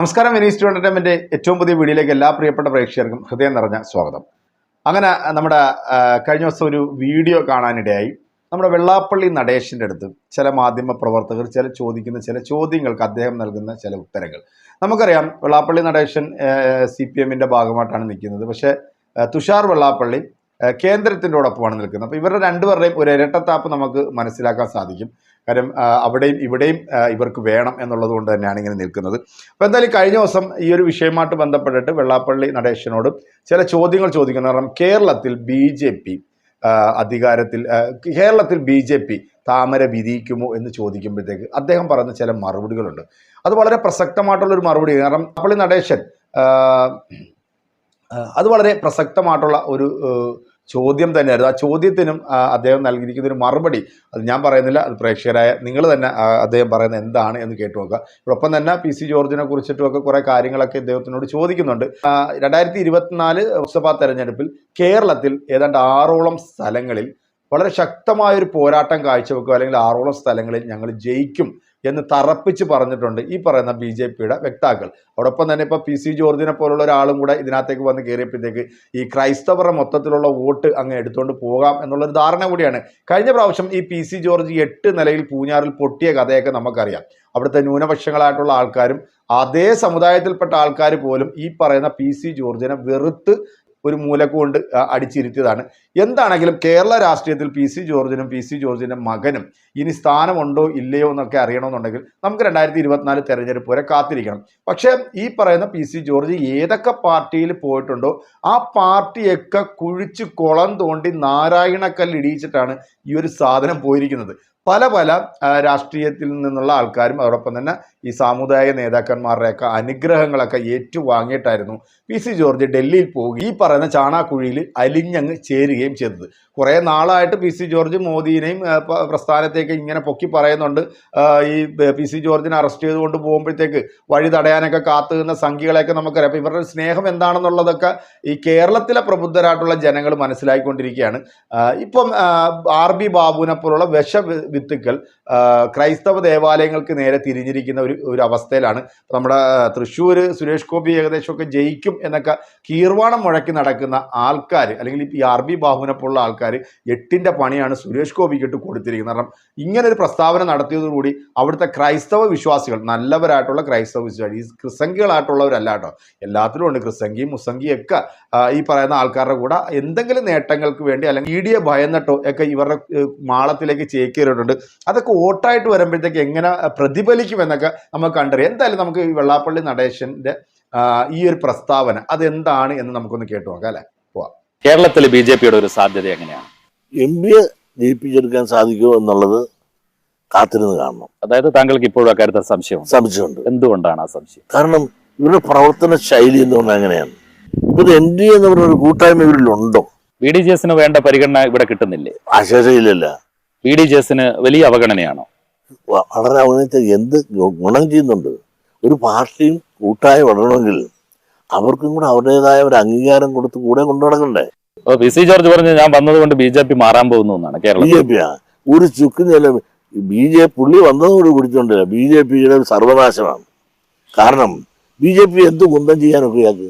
നമസ്കാരം മിനി സ്റ്റുഡന്റമെന്റെ ഏറ്റവും പുതിയ വീഡിയോയിലേക്ക് എല്ലാ പ്രിയപ്പെട്ട പ്രേക്ഷകർക്കും ഹൃദയം നിറഞ്ഞ സ്വാഗതം. അങ്ങനെ നമ്മുടെ കഴിഞ്ഞ ദിവസം ഒരു വീഡിയോ കാണാനിടയായി. നമ്മുടെ വെള്ളാപ്പള്ളി നടേശന്റെ അടുത്ത് ചില മാധ്യമ പ്രവർത്തകർ ചില ചോദിക്കുന്ന ചില ചോദ്യങ്ങൾക്ക് അദ്ദേഹം നൽകുന്ന ചില ഉത്തരങ്ങൾ. നമുക്കറിയാം വെള്ളാപ്പള്ളി നടേശൻ സി പി എമ്മിന്റെ ഭാഗമായിട്ടാണ് നിൽക്കുന്നത്. പക്ഷേ തുഷാർ വെള്ളാപ്പള്ളി കേന്ദ്രത്തിന്റെയോടൊപ്പമാണ് നിൽക്കുന്നത്. അപ്പോൾ ഇവരുടെ രണ്ടുപേരുടെയും ഒരു ഇരട്ടത്താപ്പ് നമുക്ക് മനസ്സിലാക്കാൻ സാധിക്കും. കാര്യം അവിടെയും ഇവിടെയും ഇവർക്ക് വേണം എന്നുള്ളത് കൊണ്ട് തന്നെയാണ് ഇങ്ങനെ നിൽക്കുന്നത്. അപ്പോൾ എന്തായാലും കഴിഞ്ഞ ദിവസം ഈ ഒരു വിഷയമായിട്ട് ബന്ധപ്പെട്ടിട്ട് വെള്ളാപ്പള്ളി നടേശനോട് ചില ചോദ്യങ്ങൾ ചോദിക്കുന്നു. കാരണം കേരളത്തിൽ ബി ജെ പി അധികാരത്തിൽ കേരളത്തിൽ ബി ജെ പി താമര വിരിയിക്കുമോ എന്ന് ചോദിക്കുമ്പോഴത്തേക്ക് അദ്ദേഹം പറഞ്ഞ ചില മറുപടികളുണ്ട്. അത് വളരെ പ്രസക്തമായിട്ടുള്ളൊരു മറുപടി. കാരണം അപ്പള്ളി നടേശൻ അത് വളരെ പ്രസക്തമായിട്ടുള്ള ഒരു ചോദ്യം തന്നെയായിരുന്നു. ആ ചോദ്യത്തിനും അദ്ദേഹം നൽകിയിരിക്കുന്ന ഒരു മറുപടി അത് ഞാൻ പറയുന്നില്ല അത് പ്രേക്ഷകരായ നിങ്ങൾ തന്നെ അദ്ദേഹം പറയുന്നത് എന്താണ് എന്ന് കേട്ടു നോക്കുക. ഇവിടൊപ്പം തന്നെ പി സി ജോർജിനെ കുറിച്ചിട്ടുമൊക്കെ കുറേ കാര്യങ്ങളൊക്കെ ഇദ്ദേഹത്തിനോട് ചോദിക്കുന്നുണ്ട്. രണ്ടായിരത്തി ഇരുപത്തിനാല് ലോക്സഭാ തെരഞ്ഞെടുപ്പിൽ കേരളത്തിൽ ഏതാണ്ട് ആറോളം സ്ഥലങ്ങളിൽ വളരെ ശക്തമായ ഒരു പോരാട്ടം കാഴ്ചവെക്കുക അല്ലെങ്കിൽ ആറോളം സ്ഥലങ്ങളിൽ ഞങ്ങൾ ജയിക്കും എന്ന് തറപ്പിച്ച് പറഞ്ഞിട്ടുണ്ട് ഈ പറയുന്ന ബി ജെ പിയുടെ വ്യക്താക്കൾ. അതോടൊപ്പം തന്നെ ഇപ്പോൾ പി സി ജോർജിനെ പോലുള്ള ഒരാളും കൂടെ ഇതിനകത്തേക്ക് വന്ന് കയറിയപ്പോഴത്തേക്ക് ഈ ക്രൈസ്തവരുടെ മൊത്തത്തിലുള്ള വോട്ട് അങ്ങ് എടുത്തുകൊണ്ട് പോകാം എന്നുള്ളൊരു ധാരണ കൂടിയാണ്. കഴിഞ്ഞ പ്രാവശ്യം ഈ പി സി ജോർജ് എട്ട് നിലയിൽ പൂഞ്ഞാറിൽ പൊട്ടിയ കഥയൊക്കെ നമുക്കറിയാം. അവിടുത്തെ ന്യൂനപക്ഷങ്ങളായിട്ടുള്ള ആൾക്കാരും അതേ സമുദായത്തിൽപ്പെട്ട ആൾക്കാർ പോലും ഈ പറയുന്ന പി സി ജോർജിനെ വെറുത്ത് ഒരു മൂലക്കൊണ്ട് അടിച്ചിരുത്തിയതാണ്. എന്താണെങ്കിലും കേരള രാഷ്ട്രീയത്തിൽ പി സി ജോർജിനും പി സി ജോർജിന്റെ മകനും ഇനി സ്ഥാനമുണ്ടോ ഇല്ലയോ എന്നൊക്കെ അറിയണമെന്നുണ്ടെങ്കിൽ നമുക്ക് രണ്ടായിരത്തി ഇരുപത്തിനാല് തെരഞ്ഞെടുപ്പ് വരെ കാത്തിരിക്കണം. പക്ഷേ ഈ പറയുന്ന പി സി ജോർജ് ഏതൊക്കെ പാർട്ടിയിൽ പോയിട്ടുണ്ടോ ആ പാർട്ടിയൊക്കെ കുഴിച്ച് കുളം തോണ്ടി നാരായണക്കല്ല് ഇടിയിച്ചിട്ടാണ് ഈ ഒരു സാധനം പോയിരിക്കുന്നത്. പല പല രാഷ്ട്രീയത്തിൽ നിന്നുള്ള ആൾക്കാരും അതോടൊപ്പം തന്നെ ഈ സാമുദായിക നേതാക്കന്മാരുടെയൊക്കെ അനുഗ്രഹങ്ങളൊക്കെ ഏറ്റുവാങ്ങിയിട്ടായിരുന്നു പി സി ജോർജ് ഡൽഹിയിൽ പോവുകയും ഈ പറയുന്ന ചാണാക്കുഴിയിൽ അലിഞ്ഞങ്ങ് ചേരുകയും ചെയ്തത്. കുറേ നാളായിട്ട് പി സി ജോർജ് മോദിനെയും പ്രസ്ഥാനത്തേക്ക് ഇങ്ങനെ പൊക്കി പറയുന്നുണ്ട്. ഈ പി സി ജോർജിനെ അറസ്റ്റ് ചെയ്തുകൊണ്ട് പോകുമ്പോഴത്തേക്ക് വഴി തടയാനൊക്കെ കാത്തു നിന്ന സംഖ്യകളെയൊക്കെ നമുക്കറിയാം. അപ്പോൾ ഇവരുടെ സ്നേഹം എന്താണെന്നുള്ളതൊക്കെ ഈ കേരളത്തിലെ പ്രബുദ്ധരായിട്ടുള്ള ജനങ്ങൾ മനസ്സിലാക്കിക്കൊണ്ടിരിക്കുകയാണ് ഇപ്പം ആർ ബി ബാബുവിനെ പോലുള്ള വിഷ വിത്തുക്കൾ ക്രൈസ്തവ ദേവാലയങ്ങൾക്ക് നേരെ തിരിഞ്ഞിരിക്കുന്ന ഒരു ഒരു അവസ്ഥയിലാണ്. നമ്മുടെ തൃശ്ശൂർ സുരേഷ് ഗോപി ഏകദേശമൊക്കെ ജയിക്കും എന്നൊക്കെ കീർവാണം മുഴക്കി നടക്കുന്ന ആൾക്കാർ അല്ലെങ്കിൽ ഈ ആർ ബി ബാബുവിനെ പോലുള്ള ആൾക്കാർ എട്ടിന്റെ പണിയാണ് സുരേഷ് ഗോപിക്ക് ഇട്ട് കൊടുത്തിരിക്കുന്നത്. കാരണം ഇങ്ങനെ ഒരു പ്രസ്താവന നടത്തിയതോടുകൂടി അവിടുത്തെ ക്രൈസ്തവ വിശ്വാസികൾ നല്ലവരായിട്ടുള്ള ക്രൈസ്തവ വിശ്വാസികൾ ഈ ക്രിസംഖികളായിട്ടുള്ളവരല്ല കേട്ടോ. എല്ലാത്തിലും ഉണ്ട് ക്രിസംഗിയും മുസംഗിയും ഒക്കെ ഈ പറയുന്ന ആൾക്കാരുടെ കൂടെ എന്തെങ്കിലും നേട്ടങ്ങൾക്ക് വേണ്ടി അല്ലെങ്കിൽ മീഡിയ ഭയന്നിട്ടോ ഒക്കെ ഇവരുടെ മാളത്തിലേക്ക് ചേക്കേറിയിട്ടുണ്ട്. അതൊക്കെ വോട്ടായിട്ട് വരുമ്പോഴത്തേക്ക് എങ്ങനെ പ്രതിഫലിക്കും എന്നൊക്കെ നമുക്ക് കണ്ടറിയാം. എന്തായാലും നമുക്ക് ഈ വെള്ളാപ്പള്ളി നടേശന്റെ ഈ ഒരു പ്രസ്താവന അതെന്താണ് എന്ന് നമുക്കൊന്ന് കേട്ടു നോക്കാം അല്ലെ? കേരളത്തിൽ ബി ജെ പിയുടെ ഒരു സാധ്യത എങ്ങനെയാണ്? എം പിയെ ജയിപ്പിച്ചെടുക്കാൻ സാധിക്കുമോ എന്നുള്ളത് കാത്തിരുന്ന് കാണണം. അതായത് താങ്കൾക്ക് ഇപ്പോഴും അക്കാര്യത്തിൽ സംശയം സംശയമുണ്ട്. എന്തുകൊണ്ടാണ് ആ സംശയം? കാരണം ഇവരുടെ പ്രവർത്തന ശൈലി എന്ന് പറഞ്ഞാൽ അങ്ങനെയാണ് ഇപ്പൊ എൻ ഡി എന്ന് പറഞ്ഞ ഒരു കൂട്ടായ്മ ഇവരിലുണ്ടോ? ബി ഡി ജെ എസിന് വേണ്ട പരിഗണന ഇവിടെ കിട്ടുന്നില്ലേ? ആശയശൈലിയല്ല. ബി ഡി ജെ എസിന് വലിയ അവഗണനയാണോ? വളരെ അവനത്തെ എന്ത് ഗുണം ചെയ്യുന്നുണ്ട്? ഒരു പാർട്ടിയും കൂട്ടായി വളരണമെങ്കിൽ അവർക്കും കൂടെ അവരുടേതായ ഒരു അംഗീകാരം കൊടുത്ത് കൂടെ കൊണ്ടു നടക്കണ്ടേ? അപ്പൊ പി സി ജോർജ് പറഞ്ഞു ഞാൻ വന്നതുകൊണ്ട് ബി ജെ പി മാറാൻ പോകുന്നു എന്നാണ് ബി ജെ ആ. ഒരു ചുക്കിന് ബി ജെ പുള്ളി വന്നതോട് കുടിച്ചോണ്ടില്ല ബി ജെ പിയുടെ സർവനാശമാണ്. കാരണം ബി ജെ പി എന്ത് കുന്തം ചെയ്യാനൊക്കെ ഇയാൾക്ക്?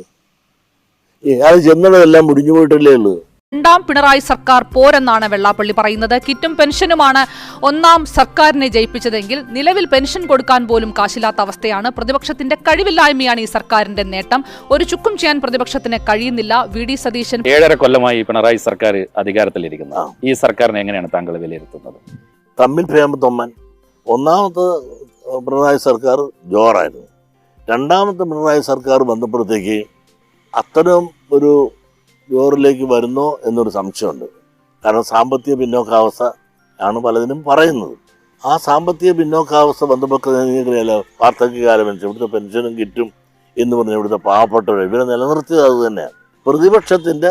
അത് ചെന്നതെല്ലാം മുടിഞ്ഞു പോയിട്ടല്ലേ ഉള്ളൂ. രണ്ടാം പിണറായി സർക്കാർ പോരെന്നാണ് വെള്ളാപ്പള്ളി പറയുന്നത്. കിറ്റും പെൻഷനുമാണ് ഒന്നാം സർക്കാരിനെ ജയിപ്പിച്ചതെങ്കിൽ നിലവിൽ പെൻഷൻ കൊടുക്കാൻ പോലും കാശില്ലാത്ത അവസ്ഥയാണ്. പ്രതിപക്ഷത്തിന്റെ കഴിവില്ലായ്മയാണ് ഈ സർക്കാരിന്റെ നേട്ടം. ഒരു ചുക്കും ചെയ്യാൻ പ്രതിപക്ഷത്തിന് കഴിയുന്നില്ല. വി ഡി സതീശൻ ഏഴര കൊല്ലമായി പിണറായി സർക്കാർ അധികാരത്തിലിരിക്കുന്നത് ആ. ഈ സർക്കാരിനെ എങ്ങനെയാണ് താങ്കൾ വിലയിരുത്തുന്നത്? തമ്മിൽ പ്രേമത്തൊമ്മൻ ഒന്നാമത്തെ പിണറായി സർക്കാർ ജോറായിരുന്നു. രണ്ടാമത്തെ പിണറായി സർക്കാർ വന്നപ്പോഴത്തേക്ക് അത്തരം ഒരു ജോറിലേക്ക് വരുന്നോ എന്നൊരു സംശയമുണ്ട്. കാരണം സാമ്പത്തിക പിന്നോക്കാവസ്ഥ ആണ് പലതിനും പറയുന്നത്. ആ സാമ്പത്തിക പിന്നോക്കാവസ്ഥ ബന്ധപ്പെട്ട നിങ്ങൾക്കറിയാലോ വാർദ്ധക്യകാല പെൻഷൻ ഇവിടുത്തെ പെൻഷനും കിറ്റും എന്ന് പറഞ്ഞ ഇവിടുത്തെ പാവപ്പെട്ടവരെ ഇവരെ നിലനിർത്തിയത് അത് തന്നെയാണ്. പ്രതിപക്ഷത്തിന്റെ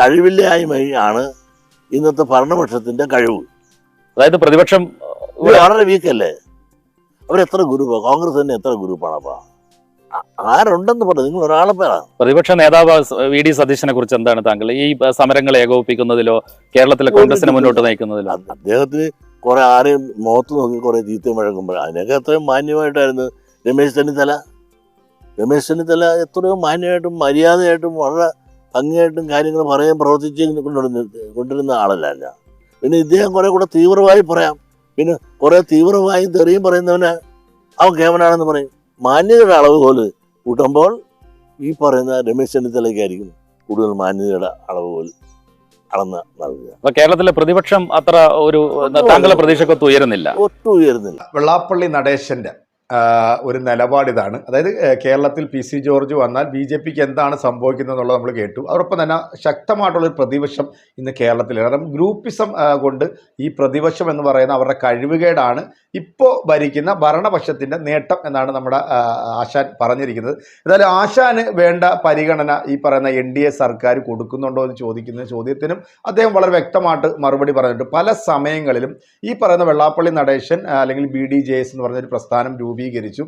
കഴിവില്ലായ്മയാണ് ഇന്നത്തെ ഭരണപക്ഷത്തിന്റെ കഴിവ്. അതായത് പ്രതിപക്ഷം വളരെ വീക്കല്ലേ അവരെത്ര ഗ്രൂപ്പാണ് കോൺഗ്രസ് തന്നെ എത്ര ഗ്രൂപ്പാണ് ആ- ആരുണ്ടെന്ന് പറഞ്ഞു നിങ്ങൾ ഒരാളെ പേരാ പ്രതിപക്ഷ നേതാവ് വി ഡി സതീശനെ കുറിച്ച് എന്താണ് താങ്കൾ? ഈ സമരങ്ങൾ ഏകോപിപ്പിക്കുന്നതിലോ കേരളത്തിലെ കോൺഗ്രസിനെ മുന്നോട്ട് നയിക്കുന്നതിലോ? അദ്ദേഹത്തിന് കുറെ ആരെയും മുഖത്ത് നോക്കി കുറെ ജീവിതം വഴങ്ങുമ്പോൾ അതിനൊക്കെ എത്രയും മാന്യമായിട്ടായിരുന്നു രമേശ് ചെന്നിത്തല. രമേശ് ചെന്നിത്തല എത്രയോ മാന്യമായിട്ടും മര്യാദയായിട്ടും വളരെ ഭംഗിയായിട്ടും കാര്യങ്ങൾ പറയാൻ പ്രവർത്തിച്ച് കൊണ്ടിരുന്ന കൊണ്ടിരുന്ന ആളല്ല ഞാൻ പിന്നെ ഇദ്ദേഹം കുറെ കൂടെ തീവ്രമായി പറയാം. പിന്നെ കുറെ തീവ്രമായും തെറിയും പറയുന്നവനെ അവൻ കേവനാണെന്ന് പറയും. മാന്യതയുടെ അളവ് പോലെ കൂട്ടുമ്പോൾ ഈ പറയുന്ന രമേശ് ചെന്നിത്തലയ്ക്കായിരിക്കും കൂടുതൽ മാന്യതയുടെ അളവ് പോലെ അളന്ന് നൽകുക. അപ്പൊ കേരളത്തിലെ പ്രതിപക്ഷം അത്ര ഒരു താങ്കളുടെ പ്രതീക്ഷക്കൊത്ത് ഉയരുന്നില്ല. ഒട്ടും ഉയരുന്നില്ല. വെള്ളാപ്പള്ളി നടേശന്റെ ഒരു നിലപാട് ഇതാണ്. അതായത് കേരളത്തിൽ പി സി ജോർജ് വന്നാൽ ബി ജെ പിക്ക് എന്താണ് സംഭവിക്കുന്നത് എന്നുള്ളത് നമ്മൾ കേട്ടു. അതോടൊപ്പം തന്നെ ശക്തമായിട്ടുള്ളൊരു പ്രതിപക്ഷം ഇന്ന് കേരളത്തിൽ കാരണം ഗ്രൂപ്പിസം കൊണ്ട് ഈ പ്രതിപക്ഷം എന്ന് പറയുന്ന അവരുടെ കഴിവുകേടാണ് ഇപ്പോൾ ഭരിക്കുന്ന ഭരണപക്ഷത്തിന്റെ നേട്ടം എന്നാണ് നമ്മുടെ ആശാൻ പറഞ്ഞിരിക്കുന്നത്. എന്തായാലും ആശാന് വേണ്ട പരിഗണന ഈ പറയുന്ന എൻ ഡി എ സർക്കാർ കൊടുക്കുന്നുണ്ടോ എന്ന് ചോദിക്കുന്ന ചോദ്യത്തിനും അദ്ദേഹം വളരെ വ്യക്തമായിട്ട് മറുപടി പറഞ്ഞിട്ടുണ്ട്. പല സമയങ്ങളിലും ഈ പറയുന്ന വെള്ളാപ്പള്ളി നടേശൻ അല്ലെങ്കിൽ ബി ഡി ജെ എസ് എന്ന് പറഞ്ഞൊരു പ്രസ്ഥാനം രൂപീകരിച്ചു.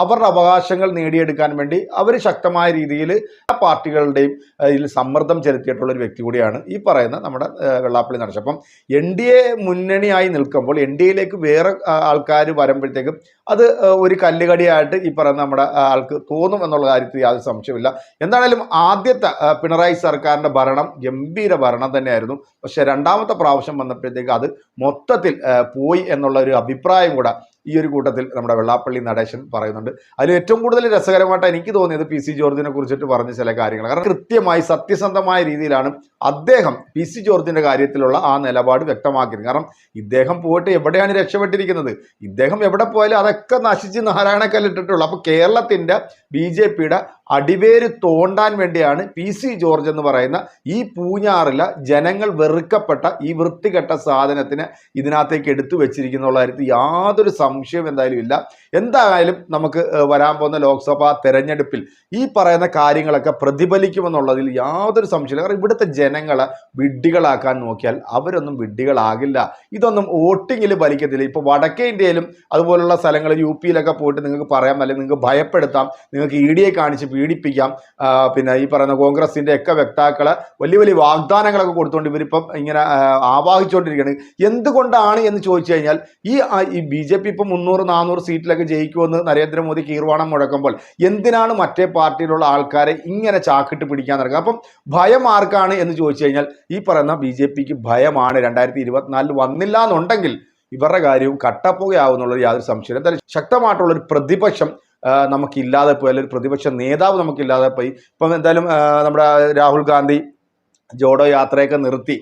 അവരുടെ അവകാശങ്ങൾ നേടിയെടുക്കാൻ വേണ്ടി അവർ ശക്തമായ രീതിയിൽ ആ പാർട്ടികളുടെയും ഇതിൽ സമ്മർദ്ദം ചെലുത്തിയിട്ടുള്ള ഒരു വ്യക്തി കൂടിയാണ് ഈ പറയുന്ന നമ്മുടെ വെള്ളാപ്പള്ളി നടേശൻ. അപ്പം എൻ ഡി എ മുന്നണിയായി നിൽക്കുമ്പോൾ എൻ ഡി എയിലേക്ക് വേറെ ആൾക്കാർ വരുമ്പോഴത്തേക്കും അത് ഒരു കല്ലുകടിയായിട്ട് ഈ പറയുന്ന നമ്മുടെ ആൾക്ക് തോന്നും എന്നുള്ള കാര്യത്തിൽ യാതൊരു സംശയമില്ല എന്താണേലും ആദ്യത്തെ പിണറായി സർക്കാരിന്റെ ഭരണം ഗംഭീര ഭരണം തന്നെയായിരുന്നു. പക്ഷേ രണ്ടാമത്തെ പ്രാവശ്യം വന്നപ്പോഴത്തേക്ക് അത് മൊത്തത്തിൽ പോയി എന്നുള്ള ഒരു അഭിപ്രായം കൂടെ ഈ ഒരു കൂട്ടത്തിൽ നമ്മുടെ വെള്ളാപ്പള്ളി നടേശൻ പറയുന്നുണ്ട്. അതിൽ ഏറ്റവും കൂടുതൽ രസകരമായിട്ട് എനിക്ക് തോന്നിയത് പി സി ജോർജിനെ കുറിച്ചിട്ട് പറഞ്ഞ ചില കാര്യങ്ങൾ. കാരണം കൃത്യമായി സത്യസന്ധമായ രീതിയിലാണ് അദ്ദേഹം പി സി ജോർജിന്റെ കാര്യത്തിലുള്ള ആ നിലപാട് വ്യക്തമാക്കിയത്. കാരണം ഇദ്ദേഹം പോയിട്ട് എവിടെയാണ് രക്ഷപ്പെട്ടിരിക്കുന്നത്? ഇദ്ദേഹം എവിടെ പോയാലും അതൊക്കെ നശിച്ച് നാരായണക്കല്ലിട്ടിട്ടുള്ളൂ. അപ്പോൾ കേരളത്തിന്റെ ബി ജെ പിയുടെ അടിവേര് തോണ്ടാൻ വേണ്ടിയാണ് പി സി ജോർജ് എന്ന് പറയുന്ന ഈ പൂഞ്ഞാറില ജനങ്ങൾ വെറുക്കപ്പെട്ട ഈ വൃത്തികെട്ട സാധനത്തിന് ഇതിനകത്തേക്ക് എടുത്തു വെച്ചിരിക്കുന്നുള്ള കാര്യത്തിൽ യാതൊരു സംശയവും എന്തായാലും ഇല്ല. എന്തായാലും നമുക്ക് വരാൻ പോകുന്ന ലോക്സഭാ തെരഞ്ഞെടുപ്പിൽ ഈ പറയുന്ന കാര്യങ്ങളൊക്കെ പ്രതിഫലിക്കുമെന്നുള്ളതിൽ യാതൊരു സംശയമില്ല കാരണം ഇവിടുത്തെ ജനങ്ങളെ വിഡ്ഢികളാക്കാൻ നോക്കിയാൽ അവരൊന്നും വിഡ്ഢികളാകില്ല. ഇതൊന്നും വോട്ടിങ്ങിൽ ഫലിക്കത്തില്ല ഇപ്പോൾ വടക്കേ ഇന്ത്യയിലും അതുപോലുള്ള സ്ഥലങ്ങളിൽ യു പിയിലൊക്കെ പോയിട്ട് നിങ്ങൾക്ക് പറയാം അല്ലെങ്കിൽ നിങ്ങൾക്ക് ഭയപ്പെടുത്താം നിങ്ങൾക്ക് ഇ ഡിയെ കാണിച്ച് പീഡിപ്പിക്കാം. പിന്നെ ഈ പറയുന്ന കോൺഗ്രസിന്റെ ഒക്കെ വ്യക്താക്കളെ വലിയ വലിയ വാഗ്ദാനങ്ങളൊക്കെ കൊടുത്തുകൊണ്ട് ഇവരിപ്പം ഇങ്ങനെ ആവാഹിച്ചുകൊണ്ടിരിക്കുകയാണ് എന്തുകൊണ്ടാണ് എന്ന് ചോദിച്ചു കഴിഞ്ഞാൽ ഈ ബി ജെ പി ഇപ്പം മുന്നൂറ് നാനൂറ് സീറ്റിലൊക്കെ ജയിക്കുമെന്ന് നരേന്ദ്രമോദി കീർവാണം മുഴക്കുമ്പോൾ എന്തിനാണ് മറ്റേ പാർട്ടിയിലുള്ള ആൾക്കാരെ ഇങ്ങനെ ചാക്കിട്ട് പിടിക്കാൻ നടക്കുക? അപ്പം ഭയം ആർക്കാണ് എന്ന് ചോദിച്ചു കഴിഞ്ഞാൽ ഈ പറയുന്ന ബി ജെ പിക്ക് ഭയമാണ്. രണ്ടായിരത്തി ഇരുപത്തിനാലിൽ വന്നില്ല എന്നുണ്ടെങ്കിൽ ഇവരുടെ കാര്യവും കട്ടപ്പുകയാവുന്നുള്ളൊരു യാതൊരു സംശയം എന്തായാലും ശക്തമായിട്ടുള്ള ഒരു പ്രതിപക്ഷം നമുക്കില്ലാതെ പോയി അല്ലെങ്കിൽ പ്രതിപക്ഷ നേതാവ് നമുക്കില്ലാതെ പോയി. ഇപ്പം എന്തായാലും നമ്മുടെ രാഹുൽ ഗാന്ധി ജോഡോ യാത്രയൊക്കെ നിർത്തി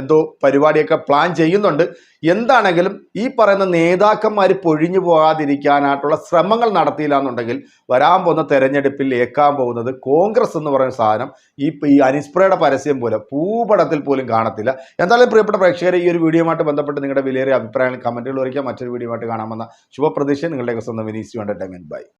എന്തോ പരിപാടിയൊക്കെ പ്ലാൻ ചെയ്യുന്നുണ്ട്. എന്താണെങ്കിലും ഈ പറയുന്ന നേതാക്കന്മാർ പൊഴിഞ്ഞു പോകാതിരിക്കാനായിട്ടുള്ള ശ്രമങ്ങൾ നടത്തിയില്ല എന്നുണ്ടെങ്കിൽ വരാൻ പോകുന്ന തെരഞ്ഞെടുപ്പിൽ ഏക്കാൻ പോകുന്നത് കോൺഗ്രസ് എന്ന് പറയുന്ന സാധനം ഈ ഈ അനിസ്പ്രയുടെ പരസ്യം പോലെ ഭൂപടത്തിൽ പോലും കാണത്തില്ല. എന്തായാലും പ്രിയപ്പെട്ട പ്രേക്ഷകരെ ഈ ഒരു വീഡിയോയുമായിട്ട് ബന്ധപ്പെട്ട് നിങ്ങളുടെ വിലയേറിയ അഭിപ്രായങ്ങൾ കമന്റുകൾ ഒരിക്കൽ മറ്റൊരു വീഡിയോ ആയിട്ട് കാണാമെന്ന ശുഭപ്രതീക്ഷ. നിങ്ങളുടെയൊക്കെ സ്വന്തം വിനീസ് എന്റർടൈൻമെന്റ് ബൈ